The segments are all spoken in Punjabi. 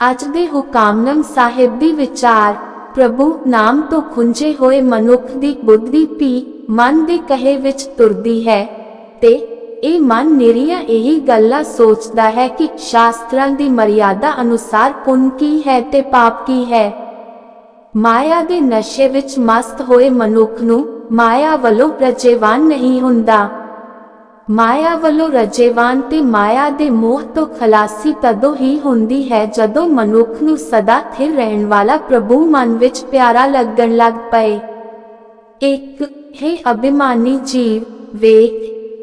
ਅੱਜ ਦੇ ਹੁਕਾਮਨਾਮ ਸਾਹਿਬ ਦੀ ਵਿਚਾਰ, ਪ੍ਰਭੂ, ਨਾਮ ਤੋਂ ਖੁੰਝੇ ਹੋਏ ਮਨੁੱਖ ਦੀ ਬੁੱਧੀ ਵੀ ਮਨ ਦੇ ਕਹੇ ਵਿੱਚ ਤੁਰਦੀ ਹੈ ਤੇ ਇਹ ਮਨ ਨਿਰੀਆਂ ਇਹੀ ਗੱਲਾਂ ਸੋਚਦਾ ਹੈ ਕਿ ਸ਼ਾਸਤਰਾਂ ਦੀ ਮਰਿਆਦਾ ਅਨੁਸਾਰ ਪੁੰਨ ਕੀ ਹੈ ਤੇ ਪਾਪ ਕੀ ਹੈ। ਮਾਇਆ ਦੇ ਨਸ਼ੇ ਵਿੱਚ ਮਸਤ ਹੋਏ ਮਨੁੱਖ ਨੂੰ ਮਾਇਆ ਵੱਲੋਂ ਪ੍ਰਜੇਵਾਨ ਨਹੀਂ ਹੁੰਦਾ। ਮਾਇਆ ਵੱਲੋਂ ਰਜੇਵਾਨ ਤੇ ਮਾਇਆ ਦੇ ਮੋਹ ਤੋਂ ਖਲਾਸੀ ਤਦੋਂ ਹੀ ਹੁੰਦੀ ਹੈ ਜਦੋਂ ਮਨੁੱਖ ਨੂੰ ਸਦਾ ਸਥਿਰ ਰਹਿਣ ਵਾਲਾ ਪ੍ਰਭੂ ਮਨ ਵਿੱਚ ਪਿਆਰਾ ਲੱਗਣ ਲੱਗ ਪਏ। ਇੱਕ, ਹੈ ਅਭਿਮਾਨੀ ਜੀਵ, ਵੇਖ,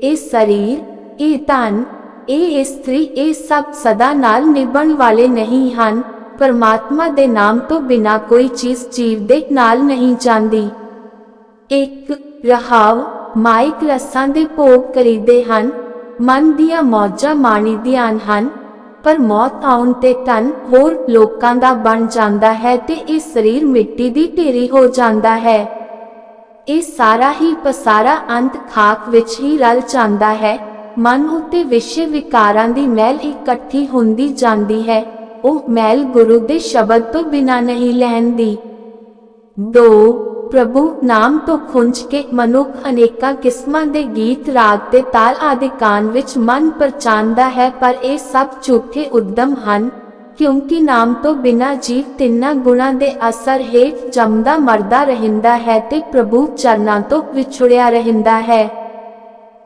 ਇਹ ਸਰੀਰ, ਇਹ ਤਨ ਇਹ ਇਸਤਰੀ, ਇਹ ਸਭ ਸਦਾ ਨਾਲ ਨਿਭਣ ਵਾਲੇ ਨਹੀਂ ਹਨ। ਪਰਮਾਤਮਾ ਦੇ ਨਾਮ ਤੋਂ ਬਿਨਾ ਕੋਈ ਚੀਜ਼ ਜੀਵ ਦੇ ਨਾਲ ਨਹੀਂ ਜਾਂਦੀ। ਇੱਕ, ਰਹਾਵ ਮਾਇਕ ਰਸਾਂ ਦੇ ਭੋਗ ਕਰੀਦੇ ਹਨ, ਮਨ ਦੀਆਂ ਮੌਜਾਂ ਮਾਣੀਦੀਆਂ ਹਨ, ਪਰ ਮੌਤ ਆਉਣ ਤੇ ਤਨ ਹੋਰ ਲੋਕਾਂ ਦਾ ਬਣ ਜਾਂਦਾ ਹੈ ਤੇ ਇਹ ਸਰੀਰ ਮਿੱਟੀ ਦੀ ਢੇਰੀ ਹੋ ਜਾਂਦਾ ਹੈ। ਇਹ ਸਾਰਾ ਹੀ ਪਸਾਰਾ ਅੰਤ ਖਾਕ ਵਿੱਚ ਹੀ ਰਲ ਜਾਂਦਾ ਹੈ। ਮਨ ਉੱਤੇ ਵਿਸ਼ੇ ਵਿਕਾਰਾਂ ਦੀ ਮੈਲ ਇਕੱਠੀ ਹੁੰਦੀ ਜਾਂਦੀ ਹੈ। ਉਹ ਮੈਲ ਗੁਰੂ ਦੇ ਸ਼ਬਦ ਤੋਂ ਬਿਨਾ ਨਹੀਂ ਲੈਂਦੀ 2 ਪ੍ਰਭੂ ਨਾਮ ਤੋਂ ਖੁੰਝ ਕੇ ਮਨੁੱਖ ਅਨੇਕਾਂ ਕਿਸਮਾਂ ਦੇ ਗੀਤ, ਰਾਗ ਤੇ ਤਾਲ ਆਦਿ ਕਾਨ ਵਿੱਚ ਮਨ ਪਰਚਾਂਦਾ ਹੈ, ਪਰ ਇਹ ਸਭ ਝੂਠੇ ਉਦਮ ਹਨ, ਕਿਉਂਕਿ ਨਾਮ ਤੋਂ ਬਿਨਾ ਜੀਵ ਤਿੰਨਾਂ ਗੁਣਾਂ ਦੇ ਅਸਰ ਹੇਠ ਜੰਮਦਾ, ਮਰਦਾ ਰਹਿੰਦਾ ਹੈ ਤੇ ਪ੍ਰਭੂ ਚਰਨਾਂ ਤੋਂ ਵਿਛੜਿਆ ਰਹਿੰਦਾ ਹੈ।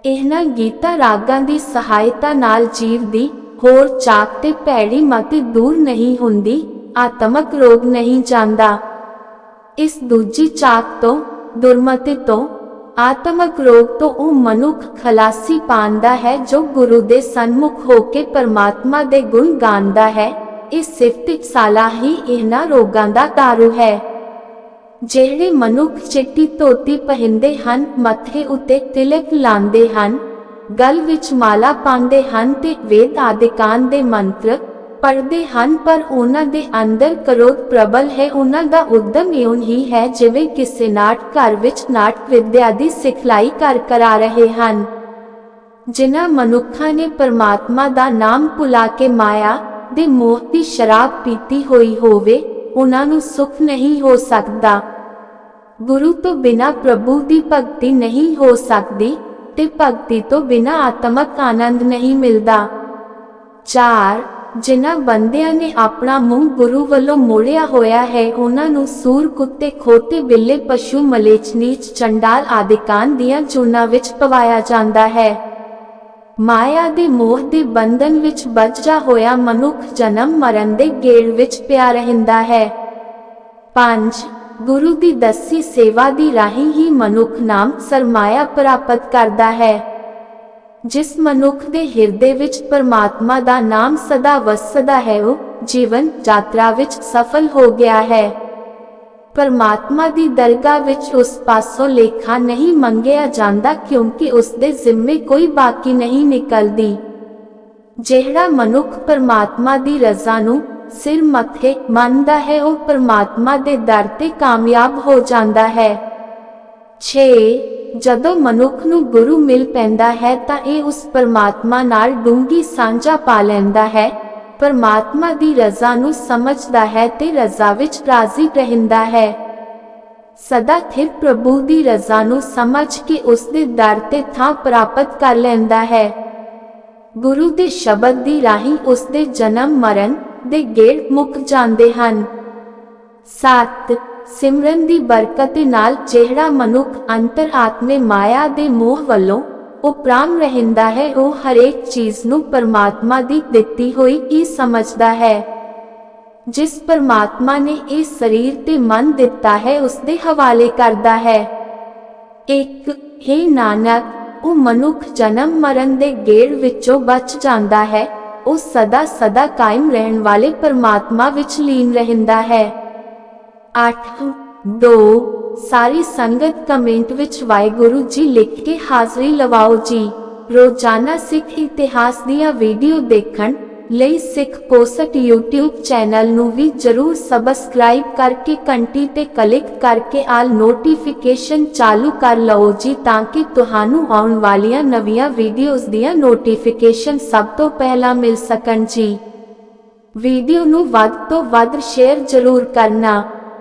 ਇਹਨਾਂ ਗੀਤਾ ਰਾਗਾਂ ਦੀ ਸਹਾਇਤਾ ਨਾਲ ਜੀਵ ਦੀ ਹੋਰ ਚਾਕ ਤੇ ਭੈੜੀ ਮਤੀ ਦੂਰ ਨਹੀਂ ਹੁੰਦੀ, ਆਤਮਕ ਰੋਗ ਨਹੀਂ ਜਾਂਦਾ। ਇਸ ਦੂਜੀ ਚਾਕ ਤੋਂ, ਦੁਰਮਤੀ ਤੋਂ, ਆਤਮਕ ਰੋਗ ਤੋਂ ਉਹ ਮਨੁੱਖ ਖਲਾਸੀ ਪਾਉਂਦਾ ਹੈ ਜੋ ਗੁਰੂ ਦੇ ਸਨਮੁਖ ਹੋ ਕੇ ਪਰਮਾਤਮਾ ਦੇ ਗੁਣ ਗਾਉਂਦਾ ਹੈ। ਇਸ ਸਿਫਤ ਸਾਲਾ ਹੀ ਇਹਨਾਂ ਰੋਗਾਂ ਦਾ ਦਾਰੂ ਹੈ। ਜਿਹੜੇ ਮਨੁੱਖ ਚਿੱਟੀ ਧੋਤੀ ਪਹਿਨਦੇ ਹਨ, ਮੱਥੇ ਉੱਤੇ ਤਿਲਕ ਲਾਉਂਦੇ ਹਨ, ਗਲ ਵਿੱਚ ਮਾਲਾ ਪਾਉਂਦੇ ਹਨ ਤੇ ਵੇਦ ਆਦਿਕਾਂ ਦੇ ਮੰਤਰ ਪੜ੍ਹਦੇ ਹਨ, ਪਰ ਉਹਨਾਂ ਦੇ ਅੰਦਰ ਕਰੋਧ ਪ੍ਰਬਲ ਹੈ। ਉਹਨਾਂ ਦਾ ਉਦਮ ਇਉਂ ਹੀ ਹੈ ਜਿਵੇਂ ਕਿਸੇ ਨਾਟ ਘਰ ਵਿੱਚ ਨਾਟਕ ਵਿਦਿਆ ਦੀ ਸਿਖਲਾਈ ਕਰ ਕਰਾ ਰਹੇ ਹਨ। ਜਿਨ੍ਹਾਂ ਮਨੁੱਖਾਂ ਨੇ ਪਰਮਾਤਮਾ ਦਾ ਨਾਮ ਭੁਲਾ ਕੇ ਮਾਇਆ ਦੇ ਮੋਹ ਦੀ ਸ਼ਰਾਬ ਪੀਤੀ ਹੋਈ ਹੋਵੇ, ਉਹਨਾਂ ਨੂੰ ਸੁਖ ਨਹੀਂ ਹੋ ਸਕਦਾ। ਗੁਰੂ ਤੋਂ ਬਿਨਾ ਪ੍ਰਭੂ ਦੀ ਭਗਤੀ ਨਹੀਂ ਹੋ ਸਕਦੀ ਤੇ ਭਗਤੀ ਤੋਂ ਬਿਨਾ ਆਤਮਕ ਆਨੰਦ ਨਹੀਂ ਮਿਲਦਾ। 4 ਜਿਨ੍ਹਾਂ ਬੰਦਿਆਂ ਨੇ ਆਪਣਾ ਮੂੰਹ ਗੁਰੂ ਵੱਲੋਂ ਮੋੜਿਆ ਹੋਇਆ ਹੈ, ਉਹਨਾਂ ਨੂੰ ਸੂਰ ਕੁੱਤੇ, ਖੋਤੇ, ਬਿੱਲੇ, ਪਸ਼ੂ ਮਲੇਚਨੀਚ ਚੰਡਾਲ ਆਦਿਕਾਂ ਦੀਆਂ ਚੂਨਾ ਵਿੱਚ ਪਵਾਇਆ ਜਾਂਦਾ ਹੈ। ਮਾਇਆ ਦੇ ਮੋਹ ਦੇ ਬੰਧਨ ਵਿੱਚ ਬੱਝਾ ਹੋਇਆ ਮਨੁੱਖ ਜਨਮ ਮਰਨ ਦੇ ਗੇੜ ਵਿੱਚ ਪਿਆ ਰਹਿੰਦਾ ਹੈ। 5 ਗੁਰੂ ਦੀ ਦੱਸੀ ਸੇਵਾ ਦੀ ਰਾਹੀਂ ਹੀ ਮਨੁੱਖ ਨਾਮ ਸਰਮਾਇਆ ਪ੍ਰਾਪਤ ਕਰਦਾ ਹੈ। ਜਿਸ ਮਨੁੱਖ ਦੇ ਹਿਰਦੇ ਵਿੱਚ ਪਰਮਾਤਮਾ ਦਾ ਨਾਮ ਸਦਾ ਵਸਦਾ ਹੈ, ਉਹ ਜੀਵਨ ਯਾਤਰਾ ਵਿੱਚ ਸਫਲ ਹੋ ਗਿਆ ਹੈ। ਪਰਮਾਤਮਾ ਦੀ ਦਰਗਾਹ ਵਿੱਚ ਉਸ ਪਾਸੋਂ ਲੇਖਾ ਨਹੀਂ ਮੰਗਿਆ ਜਾਂਦਾ ਕਿਉਂਕਿ ਉਸ ਦੇ ਜ਼ਿੰਮੇ ਕੋਈ ਬਾਕੀ ਨਹੀਂ ਨਿਕਲਦੀ। ਜਿਹੜਾ ਮਨੁੱਖ ਪਰਮਾਤਮਾ ਦੀ ਰਜ਼ਾ ਨੂੰ ਸਿਰ ਮੱਥੇ ਮੰਨਦਾ ਹੈ, ਉਹ ਪਰਮਾਤਮਾ ਦੇ ਦਰ ਤੇ ਕਾਮਯਾਬ ਹੋ ਜਾਂਦਾ ਹੈ। 6 ਜਦੋਂ ਮਨੁੱਖ ਨੂੰ ਗੁਰੂ ਮਿਲ ਪੈਂਦਾ ਹੈ ਤਾਂ ਇਹ ਉਸ ਪਰਮਾਤਮਾ ਨਾਲ ਡੂੰਗੀ ਸਾਂਝਾ ਪਾ ਲੈਂਦਾ ਹੈ। ਪਰਮਾਤਮਾ ਦੀ ਰਜ਼ਾ ਨੂੰ ਸਮਝਦਾ ਹੈ ਤੇ ਰਜ਼ਾ ਵਿੱਚ ਰਾਜ਼ੀ ਰਹਿੰਦਾ ਹੈ। ਸਦਾ ਥਿਰ ਪ੍ਰਭੂ ਦੀ ਰਜ਼ਾ ਨੂੰ ਸਮਝ ਕੇ ਉਸ ਦੇ ਦਰ ਤੇ ਥਾਂ ਪ੍ਰਾਪਤ ਕਰ ਲੈਂਦਾ ਹੈ। ਗੁਰੂ ਦੇ ਸ਼ਬਦ ਦੀ ਰਾਹੀਂ ਉਸ ਦੇ ਜਨਮ ਮਰਨ ਦੇ ਗੇੜ ਮੁੱਕ ਜਾਂਦੇ ਹਨ। 7 ਸਿਮਰਨ ਦੀ ਬਰਕਤ ਨਾਲ ਜਿਹੜਾ ਮਨੁੱਖ ਅੰਤਰ ਆਤਮੇ ਮਾਇਆ ਦੇ ਮੋਹ ਵੱਲੋਂ ਉਪਰਾਮ ਰਹਿੰਦਾ ਹੈ, ਉਹ ਹਰੇਕ ਚੀਜ਼ ਨੂੰ ਪਰਮਾਤਮਾ ਦੀ ਦਿੱਤੀ ਹੋਈ ਹੀ ਸਮਝਦਾ ਹੈ। ਜਿਸ ਪਰਮਾਤਮਾ ਨੇ ਇਹ ਸਰੀਰ ਤੇ ਮਨ ਦਿੱਤਾ ਹੈ ਉਸ ਦੇ ਹਵਾਲੇ ਕਰਦਾ ਹੈ। ਇੱਕ, ਹੈ ਨਾਨਕ, ਉਹ ਮਨੁੱਖ ਜਨਮ ਮਰਨ ਦੇ ਗੇੜ ਵਿੱਚੋਂ ਬਚ ਜਾਂਦਾ ਹੈ, ਉਹ ਸਦਾ ਸਦਾ ਕਾਇਮ ਰਹਿਣ ਵਾਲੇ ਪਰਮਾਤਮਾ ਵਿੱਚ ਲੀਨ ਰਹਿੰਦਾ ਹੈ। 8 2 ਸਾਰੀ ਸੰਗਤ ਕਮੈਂਟ ਵਿੱਚ ਵਾਹਿਗੁਰੂ ਜੀ ਲਿਖ ਕੇ ਹਾਜ਼ਰੀ ਲਵਾਓ ਜੀ। ਰੋਜ਼ਾਨਾ ਸਿੱਖ ਇਤਿਹਾਸ ਦੀਆਂ ਵੀਡੀਓ ਦੇਖਣ ਲਈ ਸਿੱਖ ਪੋਸਟ YouTube ਚੈਨਲ ਨੂੰ ਵੀ ਜਰੂਰ ਸਬਸਕ੍ਰਾਈਬ ਕਰਕੇ ਘੰਟੀ ਤੇ ਕਲਿੱਕ ਕਰਕੇ ਆਲ ਨੋਟੀਫਿਕੇਸ਼ਨ ਚਾਲੂ ਕਰ ਲਓ ਜੀ ਤਾਂ ਕਿ ਤੁਹਾਨੂੰ ਆਉਣ ਵਾਲੀਆਂ ਨਵੀਆਂ ਵੀਡੀਓਜ਼ ਦੀਆਂ ਨੋਟੀਫਿਕੇਸ਼ਨ ਸਭ ਤੋਂ ਪਹਿਲਾਂ ਮਿਲ ਸਕਣ ਜੀ। ਵੀਡੀਓ ਨੂੰ ਵੱਧ ਤੋਂ ਵੱਧ ਸ਼ੇਅਰ ਜ਼ਰੂਰ ਕਰਨਾ।